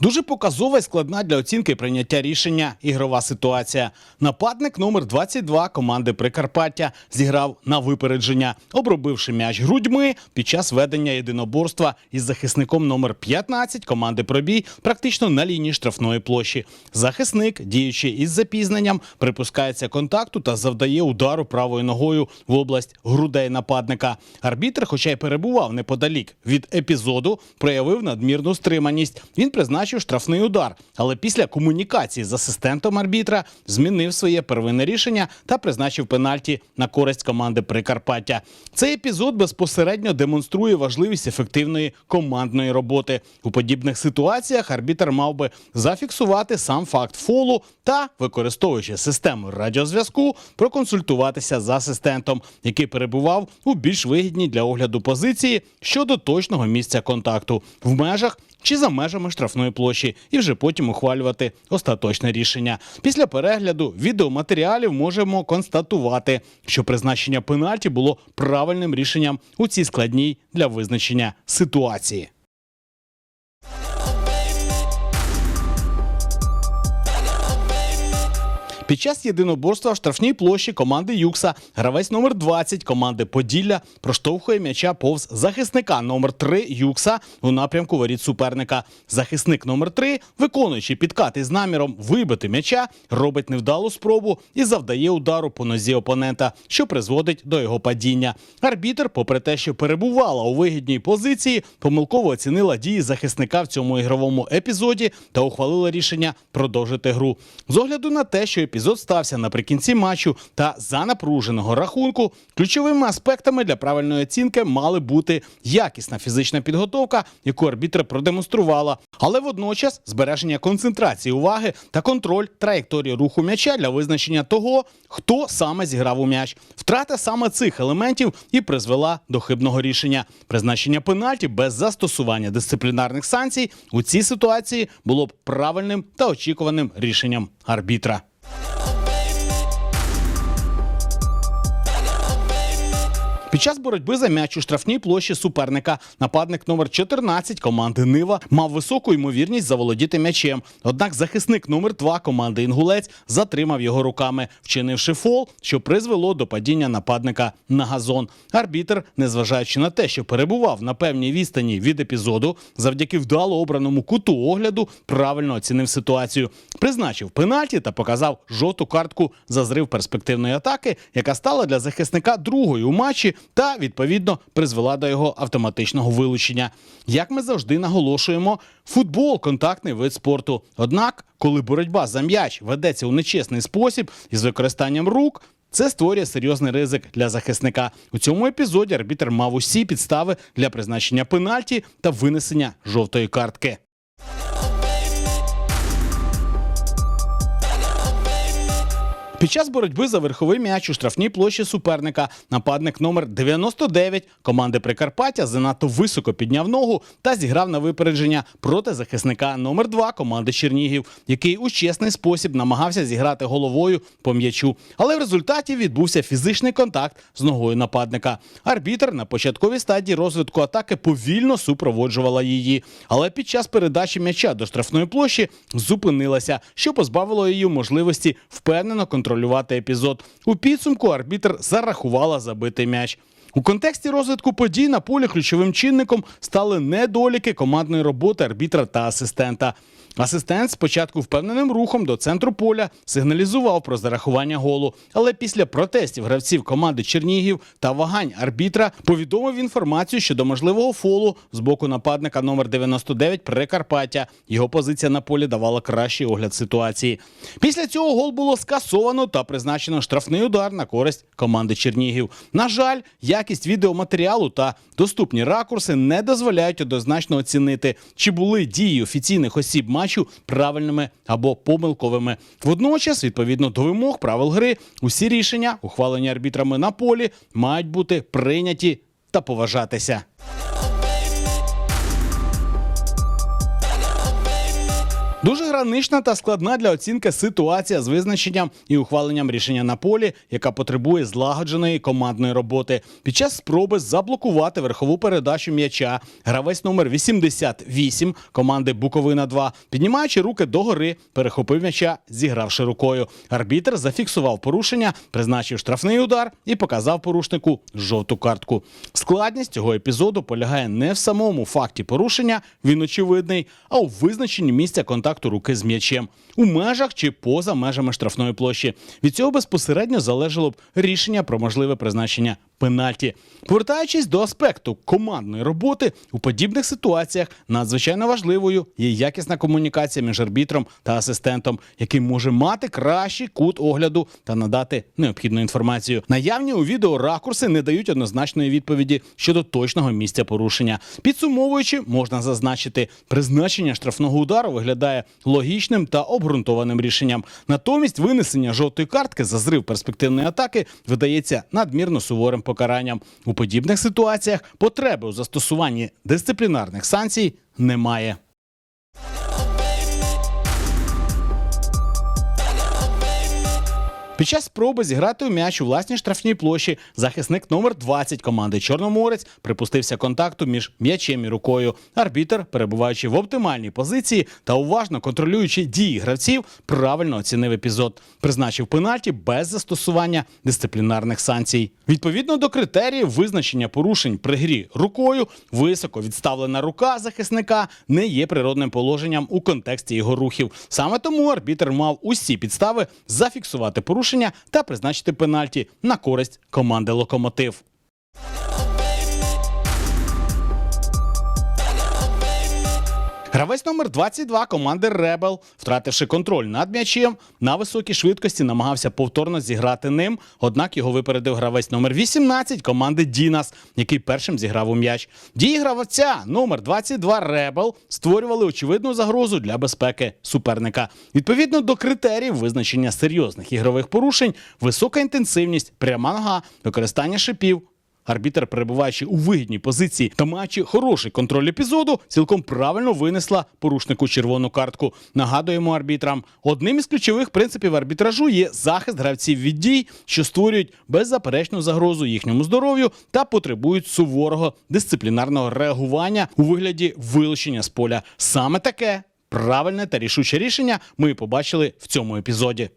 Дуже показова і складна для оцінки прийняття рішення ігрова ситуація. Нападник номер 22 команди Прикарпаття зіграв на випередження, обробивши м'яч грудьми під час ведення єдиноборства із захисником номер 15 команди Пробій практично на лінії штрафної площі. Захисник, діючи із запізненням, припускається контакту та завдає удару правою ногою в область грудей нападника. Арбітр, хоча й перебував неподалік від епізоду, проявив надмірну стриманість. Він призначив штрафний удар, але після комунікації з асистентом арбітра змінив своє первинне рішення та призначив пенальті на користь команди Прикарпаття. Цей епізод безпосередньо демонструє важливість ефективної командної роботи. У подібних ситуаціях арбітр мав би зафіксувати сам факт фолу та, використовуючи систему радіозв'язку, проконсультуватися з асистентом, який перебував у більш вигідній для огляду позиції щодо точного місця контакту в межах чи за межами штрафної площі, і вже потім ухвалювати остаточне рішення. Після перегляду відеоматеріалів можемо констатувати, що призначення пенальті було правильним рішенням у цій складній для визначення ситуації. Під час єдиноборства в штрафній площі команди Юкса гравець номер 20 команди Поділля проштовхує м'яча повз захисника номер 3 Юкса у напрямку воріт суперника. Захисник номер 3, виконуючи підкати з наміром вибити м'яча, робить невдалу спробу і завдає удару по нозі опонента, що призводить до його падіння. Арбітр, попри те, що перебувала у вигідній позиції, помилково оцінила дії захисника в цьому ігровому епізоді та ухвалила рішення продовжити гру. З огляду на те, що епізод стався наприкінці матчу та за напруженого рахунку, ключовими аспектами для правильної оцінки мали бути якісна фізична підготовка, яку арбітр продемонструвала, але водночас збереження концентрації уваги та контроль траєкторії руху м'яча для визначення того, хто саме зіграв у м'яч. Втрата саме цих елементів і призвела до хибного рішення. Призначення пенальті без застосування дисциплінарних санкцій у цій ситуації було б правильним та очікуваним рішенням арбітра. Під час боротьби за м'яч у штрафній площі суперника нападник номер 14 команди Нива мав високу ймовірність заволодіти м'ячем. Однак захисник номер 2 команди Інгулець затримав його руками, вчинивши фол, що призвело до падіння нападника на газон. Арбітр, незважаючи на те, що перебував на певній відстані від епізоду, завдяки вдало обраному куту огляду, правильно оцінив ситуацію, призначив пенальті та показав жовту картку за зрив перспективної атаки, яка стала для захисника другою у матчі та відповідно призвела до його автоматичного вилучення. Як ми завжди наголошуємо, футбол контактний вид спорту. Однак, коли боротьба за м'яч ведеться у нечесний спосіб із використанням рук. Це створює серйозний ризик для захисника. У цьому епізоді арбітр мав усі підстави для призначення пенальті та винесення жовтої картки. Під час боротьби за верховий м'яч у штрафній площі суперника нападник номер 99 команди Прикарпаття занадто високо підняв ногу та зіграв на випередження проти захисника номер 2 команди Чернігів, який у чесний спосіб намагався зіграти головою по м'ячу. Але в результаті відбувся фізичний контакт з ногою нападника. Арбітр на початковій стадії розвитку атаки повільно супроводжувала її. Але під час передачі м'яча до штрафної площі зупинилася, що позбавило її можливості впевнено контролювати епізод. У підсумку арбітр зарахувала забитий м'яч. У контексті розвитку подій на полі ключовим чинником стали недоліки командної роботи арбітра та асистента. Асистент спочатку впевненим рухом до центру поля сигналізував про зарахування голу, але після протестів гравців команди Чернігів та вагань арбітра повідомив інформацію щодо можливого фолу з боку нападника номер 99 Прикарпаття. Його позиція на полі давала кращий огляд ситуації. Після цього гол було скасовано та призначено штрафний удар на користь команди Чернігів. На жаль, якість відеоматеріалу та доступні ракурси не дозволяють однозначно оцінити, чи були дії офіційних осіб матчу правильними або помилковими. Водночас, відповідно до вимог правил гри, усі рішення, ухвалені арбітрами на полі, мають бути прийняті та поважатися. Дуже гранична та складна для оцінки ситуація з визначенням і ухваленням рішення на полі, яка потребує злагодженої командної роботи. Під час спроби заблокувати верхову передачу м'яча, гравець номер 88 команди Буковина 2 піднімаючи руки догори, перехопив м'яча, зігравши рукою. Арбітр зафіксував порушення, призначив штрафний удар і показав порушнику жовту картку. Складність цього епізоду полягає не в самому факті порушення, він очевидний, а у визначенні місця контакту руки з м'ячем у межах чи поза межами штрафної площі. Від цього безпосередньо залежало б рішення про можливе призначення пенальті. Повертаючись до аспекту командної роботи у подібних ситуаціях, надзвичайно важливою є якісна комунікація між арбітром та асистентом, який може мати кращий кут огляду та надати необхідну інформацію. Наявні у відео ракурси не дають однозначної відповіді щодо точного місця порушення. Підсумовуючи, можна зазначити, призначення штрафного удару виглядає логічним та обґрунтованим рішенням. Натомість винесення жовтої картки за зрив перспективної атаки видається надмірно суворим покаранням. У подібних ситуаціях потреби у застосуванні дисциплінарних санкцій немає. Під час спроби зіграти у м'яч у власній штрафній площі захисник номер 20 команди Чорноморець припустився контакту між м'ячем і рукою. Арбітер, перебуваючи в оптимальній позиції та уважно контролюючи дії гравців, правильно оцінив епізод, призначив пенальті без застосування дисциплінарних санкцій. Відповідно до критеріїв визначення порушень при грі рукою, високо відставлена рука захисника не є природним положенням у контексті його рухів. Саме тому арбітр мав усі підстави зафіксувати порушення та призначити пенальті на користь команди Локомотив. Гравець номер 22 команди Ребел, втративши контроль над м'ячем, на високій швидкості намагався повторно зіграти ним. Однак його випередив гравець номер 18 команди Дінас, який першим зіграв у м'яч. Дії гравця номер 22 Ребел створювали очевидну загрозу для безпеки суперника. Відповідно до критеріїв визначення серйозних ігрових порушень, висока інтенсивність, пряма нога, використання шипів. Арбітер, перебуваючи у вигідній позиції та маючи хороший контроль епізоду, цілком правильно винесла порушнику червону картку. Нагадуємо арбітрам, одним із ключових принципів арбітражу є захист гравців від дій, що створюють беззаперечну загрозу їхньому здоров'ю та потребують суворого дисциплінарного реагування у вигляді вилучення з поля. Саме таке правильне та рішуче рішення ми побачили в цьому епізоді.